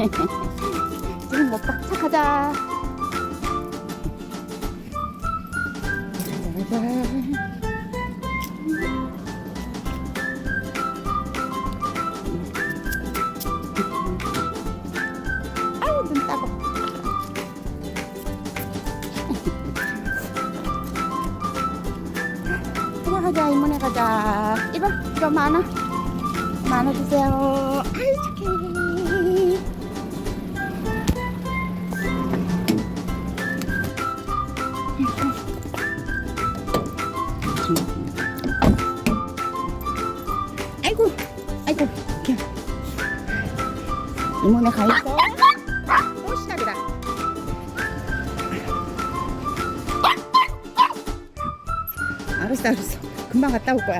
지금 못 봐. 자, 가자. 가자, 가자. 아유, 눈 따고. 그냥 가자, 이모네 가자. 이봐, 이거 많아. 많아 주세요. 이모네 가 있어. 또 시작이다. 알았어, 알았어. 금방 갔다 올 거야.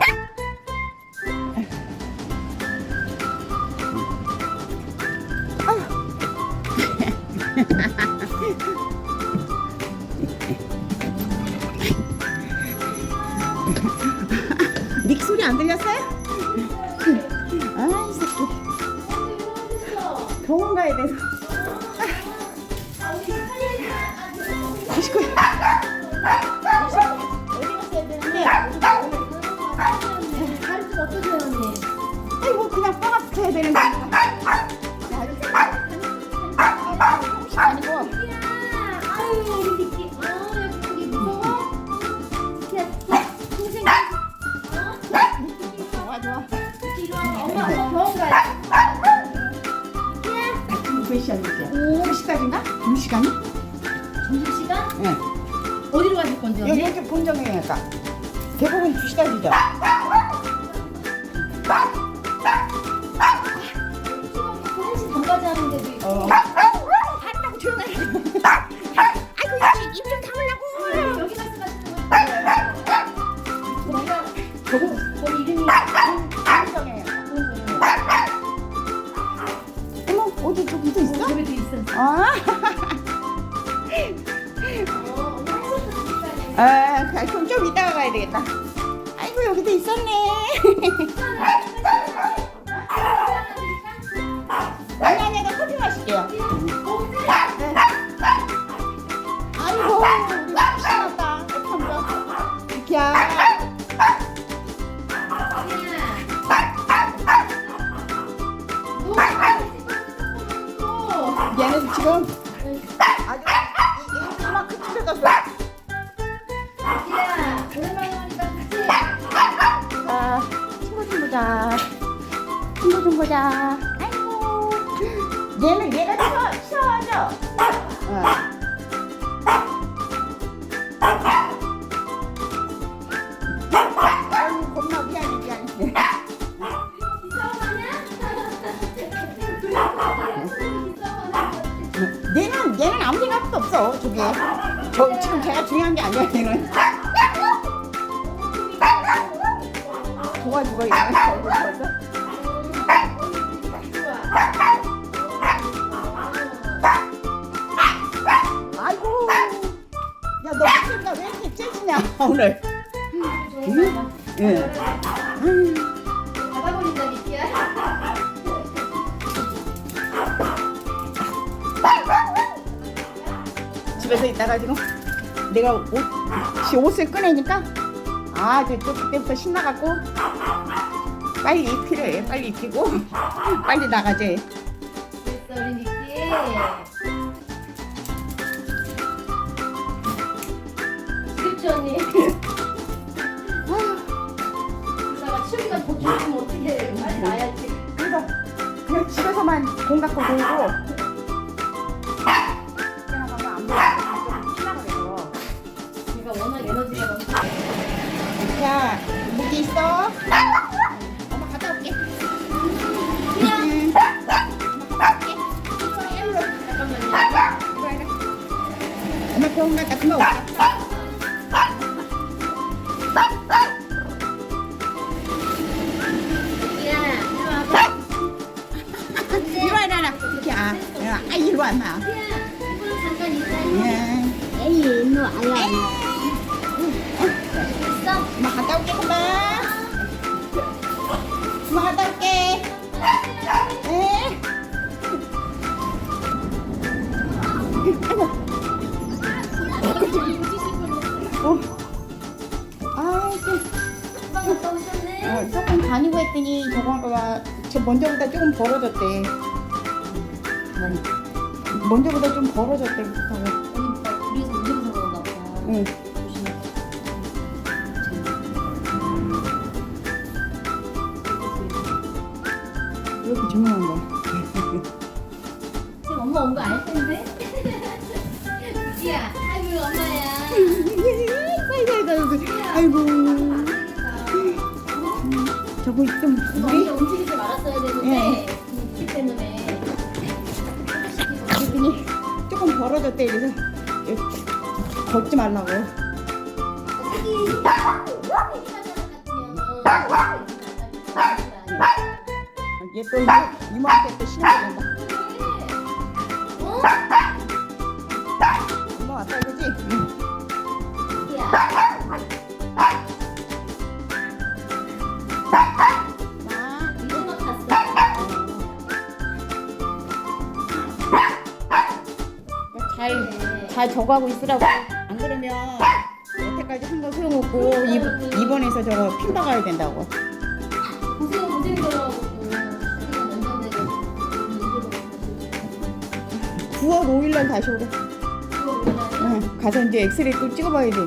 병원 가야 돼서 아이고? 아이고 그냥 뼈가 붙어야 되는 거아 2시까지인가? 2시간이? 점심시간? 응 어디로 가실 건지, 여기 이렇게 본정이니까 대부분 2시까지죠 화장실 전까지 하는데도 어. 한다 되겠다. 아이고 여기도 있었네. 아니 아니 나 커피 마실게요. 네. 아이고 우리 신났다. 어떡한다 이렇게야 얘는 지금 아주 이만큼 자, 보자. 친구 좀 보자. 아이고. 얘는 얘가 쉬어, 쉬어하죠? 어. 아유, 겁나 미안해, 미안해. 얘는, 얘는 아무 생각도 없어, 저게. 저, 지금 걔가 중요한 게 아니야, 얘는. 얘는. 얼굴 보면서. 아이고. 야, 너 목소리가 왜 이렇게 째지냐, 오늘. 응. 받아버린다 니키야 집에서 있다가 지금 내가 옷, 지 옷을 꺼내니까 아, 저, 저 그때부터 신나갖고 빨리 입히래. 빨리 입히고 빨리. 됐어 우리 니키 그렇지 언니 이따가 치우기가 더 좋으면 어떻게 빨리 나야지 그래서 그냥 집에서만 공 갖고 놀고 해라. 엄마 병원 갔다 금방 올게. 니키야 이리 와봐 이리 와, 나나. 이렇게 아, 아, 이리 와, 마. 니키야 이거는 잠깐 인사해 응. 에이 일로 와요 있어? 엄마 갔다 올게, 금방. 엄마 갔다 올게. 에? 어. 했더니 저거가 저 먼저보다 조금 벌어졌대. 어, 먼저보다 좀 벌어졌대. 그렇다고. 언니 우리에서 운전해서 그런가 보다. 응. 조심해. 왜 이렇게 조용한 거 그랬더니 조금 벌어졌대. 이제 걷지 말라고. 새끼 새끼 같으면 얘또 이모한테 또 어? 이모 왔다 이거지? 응. 잘, 잘 저거하고 있으라고. 안 그러면 여태까지 한 거 소용없고 이, 이번에서 저거 핀 박아야 된다고. 고생 고생 들어가고 또 자기가 연장되고 9월 5일 날 다시 오래. 응. 가서 이제 엑스레이 또 찍어봐야 되지.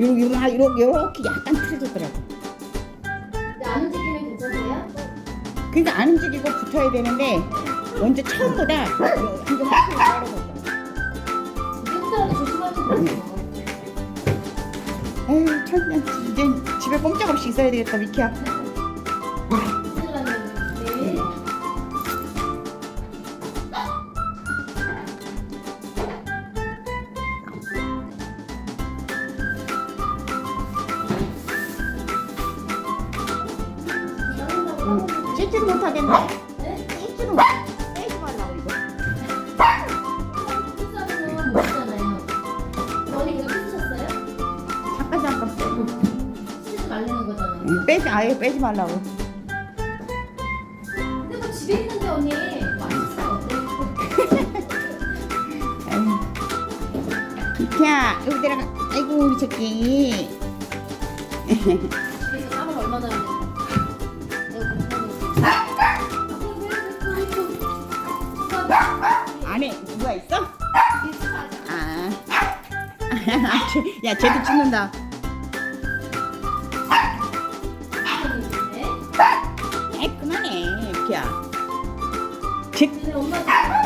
요렇게 요렇게 요렇게, 요렇게 약간 틀어졌더라고. 근데 안 움직이면 괜찮으세요? 그러니까 안 움직이고 붙어야 되는데 먼저 처음보다 한좀 확실히 떨어졌어. 이제부터라도 조심하시고 에휴 참 이제 집에 꼼짝없이 있어야 되겠다 미키야. 네. 응. 찢지도 못하겠네. 빼지 아예 빼지 말라고. 근데 뭐 집에 있는데 언니 맛있어. 미키야 여기 내려가. 아이고 우리 새끼. 집에서 땀을 얼마나? 안에 누가 있어? 아. 야 쟤도 찍는다. 근데 엄마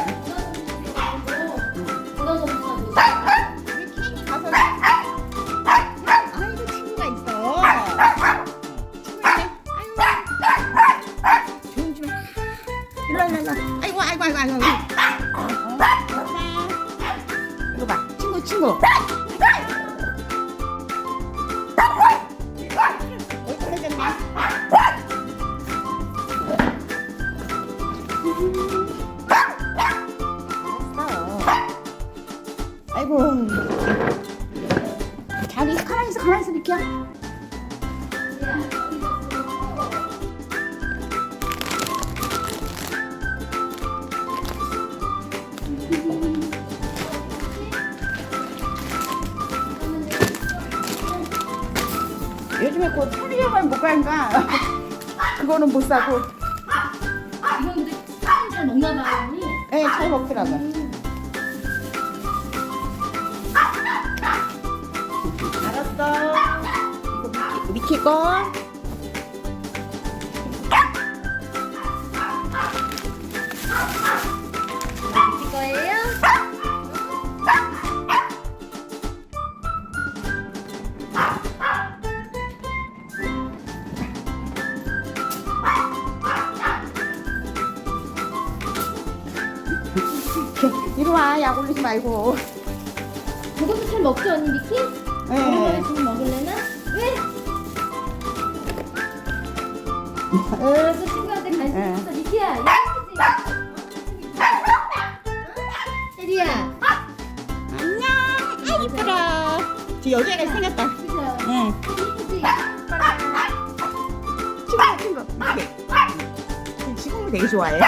요즘에 곧 편의점을 못 가니까. 그거는 못 사고. 이건 근데 잘 먹나 봐요 언니 예잘 먹더라고 알았어. 이거 미키, 미키 거 이리 와 약 올리지 말고 그것도 잘 먹죠 언니 미키? 예. 오랜만에 지금 먹을래나? 왜? 어, 또 친구한테 네. 줬어 미키야? 혜리야 안녕 아 이쁘라 저 여자애가 생겼다 그죠? 응 예쁘지? 친구 친구 이렇게 지금은 되게 좋아해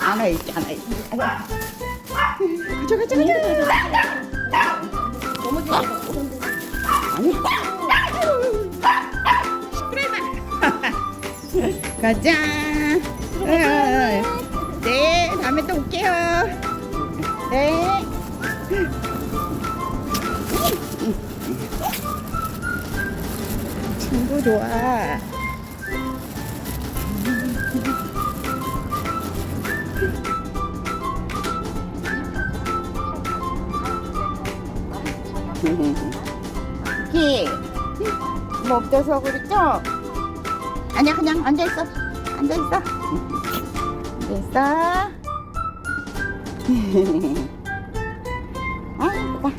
안아 있지 안아 있지. 가자 가자 가자. 넘어지는 거 아니. 시끄러워. 가자. 어, 네, 다음에 또 올게요. 네. 친구 좋아. 기, 뭐 없어서 그랬죠? 아니야, 그냥 앉아있어. 앉아있어. 앉아있어. 아이고다.